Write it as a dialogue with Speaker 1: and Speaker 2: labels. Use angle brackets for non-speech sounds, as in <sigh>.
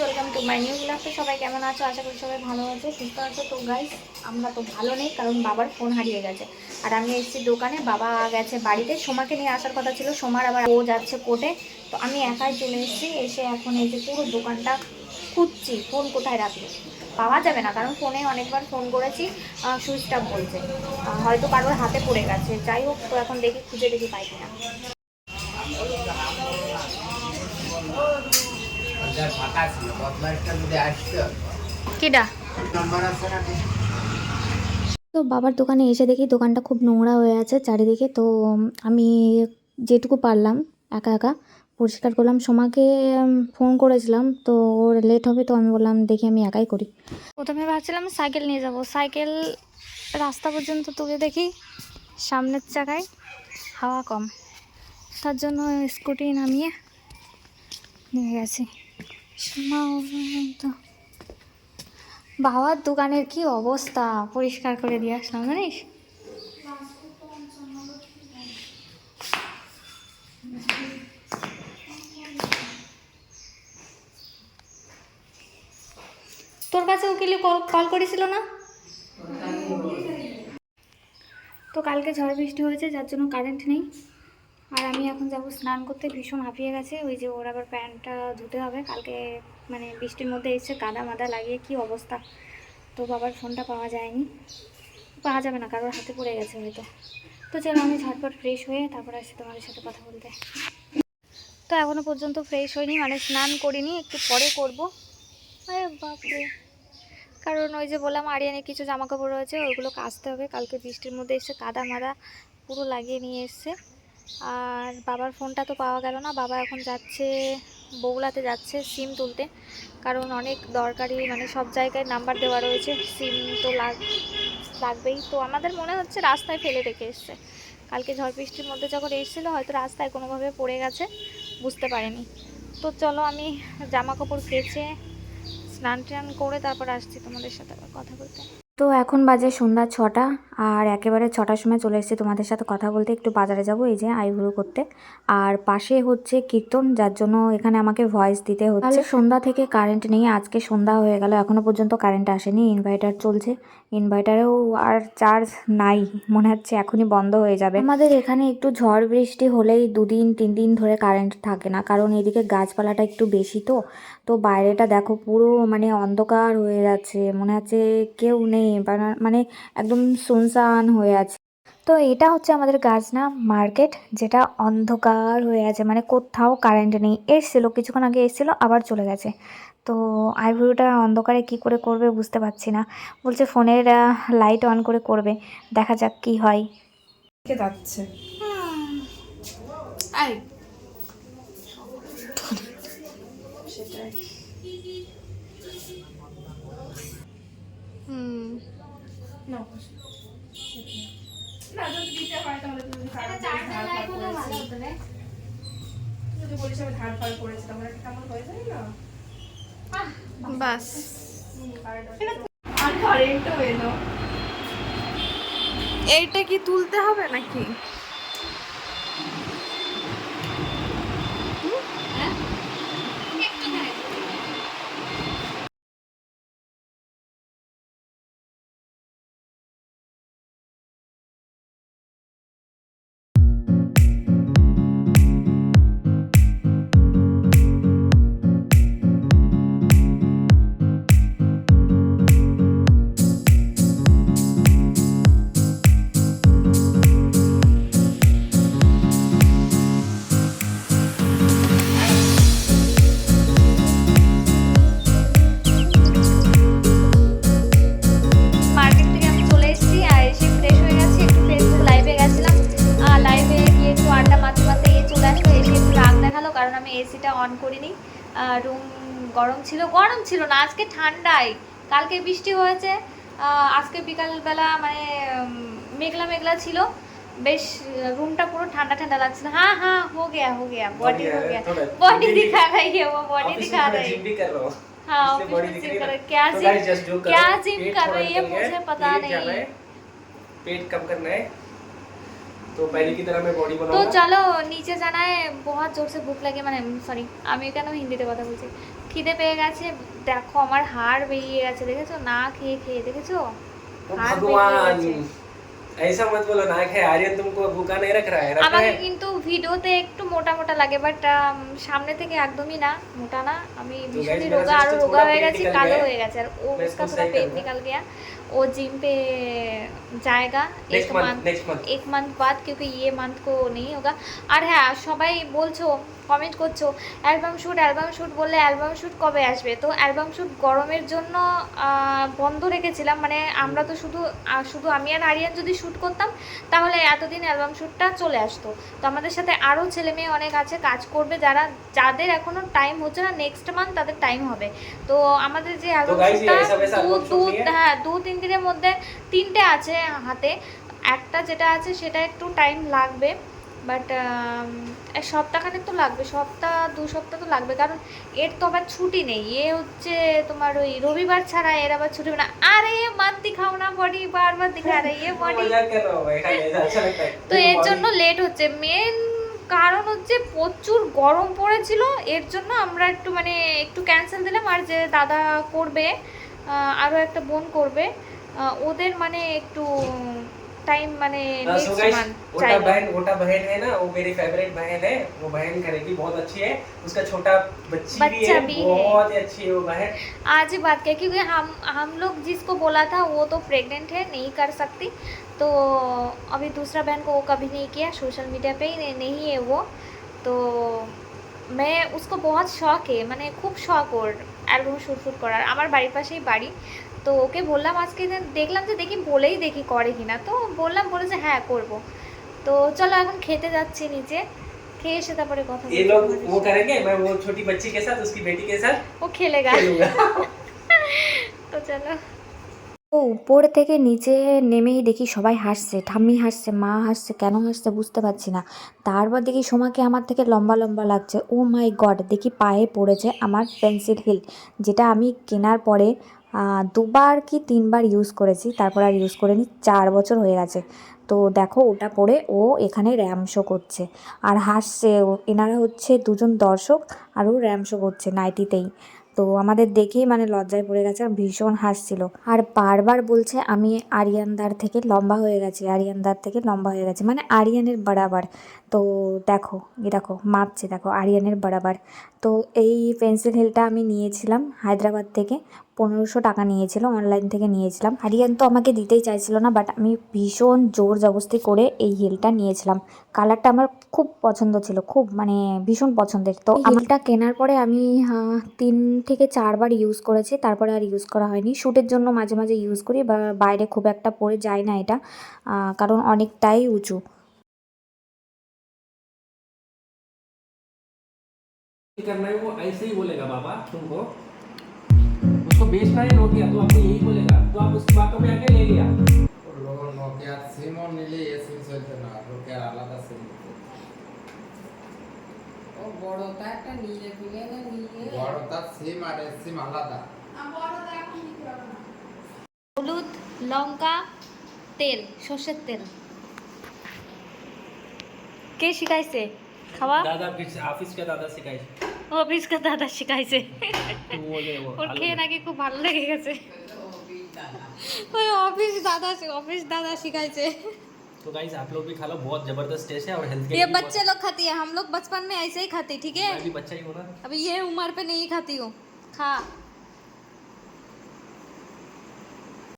Speaker 1: Welcome to my new blog তো সবাই কেমন আছো? আশা করি সবাই ভালো আছে, সুস্থ আছো। তো গাইস আমরা তো ভালো নেই, কারণ বাবার ফোন হারিয়ে গেছে। আর আমি এসেছি দোকানে, বাবা গেছে বাড়িতে। সোমাকে নিয়ে আসার কথা ছিল, সোমার আবার ও যাচ্ছে কোর্টে। তো আমি একাই চলে এসেছি, এসে এখন এই যে পুরো দোকানটা খুঁজছি ফোন কোথায় রাখব? পাওয়া যাবে না, কারণ ফোনে অনেকবার ফোন করেছি সুইচটা বলছে। হয়তো কারোর হাতে পড়ে গেছে। যাই হোক, তো এখন দেখি খুঁজে দেখি পাই কিনা।
Speaker 2: বাজার ফাঁকা ছিল বদমাইশটার মধ্যে আসছে
Speaker 1: কিডা?
Speaker 2: নাম্বার আছে না
Speaker 3: তো বাবার দোকানে এসে দেখি দোকানটা খুব নোংরা হয়ে আছে চারিদিকে তো আমি যেটুকু পারলাম একা একা পরিষ্কার করলাম। সোমাকে ফোন করেছিলাম তো ওর লেট হবে তো আমি বললাম দেখি আমি একাই করি।
Speaker 1: প্রথমে ভাবছিলাম সাইকেল নিয়ে যাব সাইকেল রাস্তা পর্যন্ত তুলে দেখি সামনের চাকায় হাওয়া কম। তার জন্য স্কুটি নামিয়ে নিয়ে গেছি। বাবার দোকানের কি অবস্থা? পরিষ্কার করে দিয়ে আসলাম, জানিস? তোর কাছে উকিল কল করেছিল না? তো কালকে ঝড় বৃষ্টি হয়েছে, যার জন্য কারেন্ট নেই। আমি এখন যাব স্নান করতে, ভীষণ হাঁপিয়ে গেছে। ওই যে ওর আবার প্যান্টটা ধুতে হবে, কালকে মানে বৃষ্টির মধ্যে এসে কাদা মাদা লাগিয়ে কি অবস্থা? তো বাবার ফোনটা পাওয়া যায়নি। পাওয়া যাবে না, কারোর হাতে পড়ে গেছে হয়তো। তো চলো আমি ঝটপট ফ্রেশ হয়ে তারপর আসছি তোমাদের সাথে কথা বলতে। তো এখনও পর্যন্ত ফ্রেশ হয়নি মানে স্নান করিনি, একটু পরে করব। আরে বাপরে। কারণ ওই যে বললাম, আরিয়ানের কিছু জামা কাপড় রয়েছে ওইগুলো কাচতে হবে। কালকে বৃষ্টির মধ্যে এসে কাদা মাদা পুরো লাগিয়ে নিয়ে এসছে। আর বাবার ফোনটা তো পাওয়া গেল না। বাবা এখন যাচ্ছে বগুলাতে যাচ্ছে সিম তুলতে। কারণ অনেক দরকারি মানে সব জায়গায় নাম্বার দেওয়া রয়েছে, সিম তো লাগ, লাগবেই। তো আমাদের মনে হচ্ছে রাস্তায় ফেলে রেখে এসছে। কালকে ঝড় বৃষ্টির মধ্যে যখন এসেছিল, হয়তো রাস্তায় কোনোভাবে পড়ে গেছে, বুঝতে পারিনি। তো চলো আমি জামা কাপড় কেচে স্নান টান করে তারপর আসছি তোমাদের সাথে কথা বলতে।
Speaker 3: তো এখন বাজে সন্ধ্যা ছটা আর একেবারে ছটার সময় চলে এসেছি তোমাদের সাথে কথা বলতে। একটু বাজারে যাব, এই যে আইভুড়ো করতে। আর পাশে হচ্ছে কীর্তন, যার জন্য এখানে আমাকে ভয়েস দিতে হচ্ছে। সন্ধ্যা থেকে কারেন্ট নেই, আজকে সন্ধ্যা হয়ে গেল এখনও পর্যন্ত কারেন্ট আসেনি ইনভার্টার চলছে। ইনভার্টারেও আর চার্জ নাই, মনে হচ্ছে এখনই বন্ধ হয়ে যাবে। আমাদের এখানে একটু ঝড় বৃষ্টি হলেই দুদিন তিন দিন ধরে কারেন্ট থাকে না, কারণ এদিকে গাছপালাটা একটু বেশি তো। তো বাইরেটা দেখো পুরো মানে অন্ধকার হয়ে যাচ্ছে মনে হচ্ছে কেউ নেই বা- মানে একদম সুনসান হয়ে আছে। তো এটা হচ্ছে আমাদের গাছনা মার্কেট যেটা অন্ধকার হয়ে আছে মানে কোথাও কারেন্ট নেই। এসছিল কিছুক্ষণ আগে এসছিল আবার চলে গেছে। তো আইব্রোটা অন্ধকারে কি করে করবে বুঝতে পারছি না। বলছে ফোনের লাইট অন করে করবে দেখা যাক কি হয়।
Speaker 4: কে যাচ্ছে
Speaker 1: হুম।
Speaker 4: না না যদি দিতে হয় তাহলে তুমি যদি ধার করেছি যদি বলিস আমি ধার ফার করেছি তাহলে একটা কেমন হয়ে যায় না
Speaker 1: বাস।
Speaker 4: আর কারেন্টও এলো। এইটা কি তুলতে হবে নাকি?
Speaker 1: অন করিনি রুম গরম ছিল গরম ছিল না আজকে ঠান্ডাই কালকে বৃষ্টি হয়েছে আহ, আজকে বিকালবেলা মানে উম, মেঘলা মেঘলা ছিল বেশ রুমটা পুরো ঠান্ডা ঠান্ডা লাগছিল হ্যাঁ হ্যাঁ हो गया हो गया बॉडी हो गया बॉडी दिखा रही है वो बॉडी दिखा रही है
Speaker 2: भी कर रहा हूँ
Speaker 1: हाँ
Speaker 2: इसलिए body
Speaker 1: ऑफिस
Speaker 2: दिख
Speaker 1: जिम
Speaker 2: रही
Speaker 1: कर
Speaker 2: है।
Speaker 1: क्या
Speaker 2: तो
Speaker 1: जिम
Speaker 2: guys, just do करो।
Speaker 1: क्या जिम
Speaker 2: पेट
Speaker 1: कर
Speaker 2: थोड़ा
Speaker 1: रही है
Speaker 2: निकल गया
Speaker 1: मुझे पता
Speaker 2: पेट जाना
Speaker 1: नहीं
Speaker 2: है, पेट कम करना है तो पहले की तरह मैं बॉडी बनाऊंगा
Speaker 1: तो चलो नीचे जाना है बहुत जोर से भूख लगे মানে সরি আমি কেন হিন্দিতে কথা বলছি? খিদে পেয়ে গেছে দেখো আমার হাড় বেরিয়ে গেছে দেখেছ? না খেয়ে খেয়ে দেখেছ? ভগবান!
Speaker 2: ऐसा मत बोलो ना आर्यन तुमको भूखा नहीं रख रहा है
Speaker 1: আমাকে কিন্তু ভিডিওতে একটু মোটা মোটা লাগে বাট সামনে থেকে একদমই না মোটা না। আমি
Speaker 2: ভীষণ
Speaker 1: রোগা মানে
Speaker 2: আর
Speaker 1: রোগা হয়ে গেছি কালো হয়ে গেছে আর ও उसका थोड़ा पेट वो जिम पे जाएगा एक
Speaker 2: next month
Speaker 1: month
Speaker 2: next month
Speaker 1: এক মান্থ বাদ क्योंकि ये मंथ को नहीं होगा আর হ্যাঁ সবাই বলছো কমেন্ট করছো অ্যালবাম শ্যুট অ্যালবাম শ্যুট বললে অ্যালবাম শ্যুট কবে আসবে তো অ্যালবাম শ্যুট গরমের জন্য আহ, বন্ধ রেখেছিলাম মানে আমরা তো শুধু আহ, শুধু আমি আর আরিয়ান যদি শ্যুট করতাম তাহলে এতদিন অ্যালবাম শ্যুটটা চলে আসতো তো আমাদের সাথে আরও ছেলে মেয়ে অনেক আছে কাজ করবে যারা যাদের এখনো টাইম হচ্ছে না নেক্সট মান্থ তাদের টাইম হবে তো আমাদের যে অ্যালবাম
Speaker 2: guys, ये
Speaker 1: শ্যুটটা
Speaker 2: ऐसा वैसा
Speaker 1: দু
Speaker 2: album shoot
Speaker 1: দু
Speaker 2: नहीं है?
Speaker 1: হ্যাঁ দু তিন দিনের মধ্যে তিনটে আছে হাতে। একটা যেটা আছে সেটা একটু টাইম লাগবে বাট সপ্তাহখানে তো লাগবে সপ্তাহ দু সপ্তাহ তো লাগবে কারণ এর তো আবার ছুটি নেই। এ হচ্ছে তোমার ওই রবিবার ছাড়া এর আবার ছুটি না। আরে মাত খাও না বডি বারবার দিকে আরে এ <laughs> বডি। তো এর জন্য লেট হচ্ছে। মেন কারণ হচ্ছে প্রচুর গরম পড়েছিল এর জন্য আমরা একটু মানে একটু ক্যান্সেল দিলাম আর যে দাদা করবে আরও একটা বোন করবে আহ, ওদের মানে একটু টাইম মানে
Speaker 2: सो
Speaker 1: নেক্সট
Speaker 2: गाइस
Speaker 1: মান্থ
Speaker 2: ओटा
Speaker 1: চাইবে
Speaker 2: बहन ओटा बहन है ना वो मेरी फेवरेट बहन है वो बहन करेगी बहुत अच्छी है उसका छोटा बच्ची भी
Speaker 1: बच्चा
Speaker 2: है
Speaker 1: भी है।
Speaker 2: बहुत ही अच्छी है वो बहन
Speaker 1: आज ही बात किया क्योंकि हम हम लोग जिसको बोला था वो तो प्रेग्नेंट है नहीं कर सकती तो अभी दूसरा बहन को वो कभी नहीं किया सोशल मीडिया पे ही नहीं, नहीं है वो तो मैं उसको बहुत শখ है মানে খুব শখ ওর অ্যালবাম শ্যুট শ্যুট করার আমার বাড়ির পাশেই বাড়ি তো ওকে বললাম আজকে যে দেখলাম যে দেখি বলেই দেখি করে কিনা তো বললাম বলেছে হ্যাঁ করব তো চলো এখন খেতে যাচ্ছি নিচে খেয়ে এসে তারপরে কথা
Speaker 2: ये
Speaker 1: বলবো
Speaker 2: लोग
Speaker 1: তোমাদের
Speaker 2: वो
Speaker 1: সাথে।
Speaker 2: करेंगे मैं वो छोटी बच्ची के साथ उसकी बेटी के साथ
Speaker 1: ও খেলেগা
Speaker 2: खेलूंगा
Speaker 1: তো চলো
Speaker 3: ও, উপর থেকে নিচে নেমেই দেখি সবাই হাসছে। ঠাম্মি হাসছে, মা হাসছে, কেন হাসছে বুঝতে পারছি না। তারপর দেখি সোমাকে আমার থেকে লম্বা লম্বা লাগছে। ও মাই গড, দেখি পায়ে পড়েছে আমার পেন্সিল হিল, যেটা আমি কেনার পরে দুবার কি তিনবার ইউজ করেছি, তারপর আর ইউজ করিনি, চার বছর হয়ে গেছে। তো দেখো ওটা পরে ও এখানে র্যাম শো করছে। আর হাসছে এনারা হচ্ছে দুজন দর্শক, আর ও র্যাম শো করছে নাইটিতেই। তো আমাদের দেখেই মানে লজ্জায় পড়ে গেছে আর ভীষণ হাসছিল। আর বারবার বলছে, আমি আরিয়ানদার থেকে লম্বা হয়ে গেছি, আরিয়ানদার থেকে লম্বা হয়ে গেছে। মানে আরিয়ানের বরাবর। তো দেখো এ দেখো, মাপছে, দেখো, আরিয়ানের বরাবর। তো এই পেন্সিল হিলটা আমি নিয়েছিলাম হায়দ্রাবাদ থেকে। পনেরোশো টাকা নিয়েছিল অনলাইন থেকে নিয়েছিলাম আরিয়ান তো আমাকে দিতেই চাইছিল না বাট আমি ভীষণ জোর জবস্তি করে এই হিলটা নিয়েছিলাম কালারটা আমার খুব পছন্দ ছিল খুব মানে ভীষণ পছন্দের তো হিলটা কেনার পরে আমি আহ, তিন থেকে চারবার ইউজ করেছি তারপরে আর ইউজ করা হয়নি শ্যুটের জন্য মাঝে মাঝে ইউজ করি বা বাইরে খুব একটা পরে যায় না এটা আহ, কারণ অনেকটাই উঁচু
Speaker 2: करना है वो ऐसे ही बोलेगा बाबा तुमको उसको बेचना ही नोकिया तो आपको यही बोलेगा तो आप उसकी बातों में आके ले लिया
Speaker 5: লোক নোকিয়ার সিমও নিলে এ সিম চলছে না নোকিয়ার আলাদা সিম
Speaker 6: ও বড়টা একটা নিয়ে তুলে না নিয়ে
Speaker 5: বড় তার সিম আর এ সিম আলাদা
Speaker 1: হলুদ লঙ্কা তেল সর্ষের তেল কে শিখাইছে খাওয়া
Speaker 2: दादा ऑफिस का दादा सिखाई
Speaker 1: অফিস কা দাদা শিখাইছে
Speaker 2: तो वो ले वो
Speaker 1: ওর খেয়ে নাকি খুব ভালো লেগে গেছে ওই অফিস দাদা অফিস দাদা শিখাইছে
Speaker 2: तो गाइस आप लोग भी खा लो बहुत जबरदस्त टेस्ट है और हेल्थ के
Speaker 1: ये
Speaker 2: लिए
Speaker 1: बच्चे लोग खाती है हम लोग बचपन में ऐसे ही खाते ठीक है
Speaker 2: मैं भी बच्चा ही हूँ ना
Speaker 1: अभी ये उम्र पे नहीं खाती हूँ खा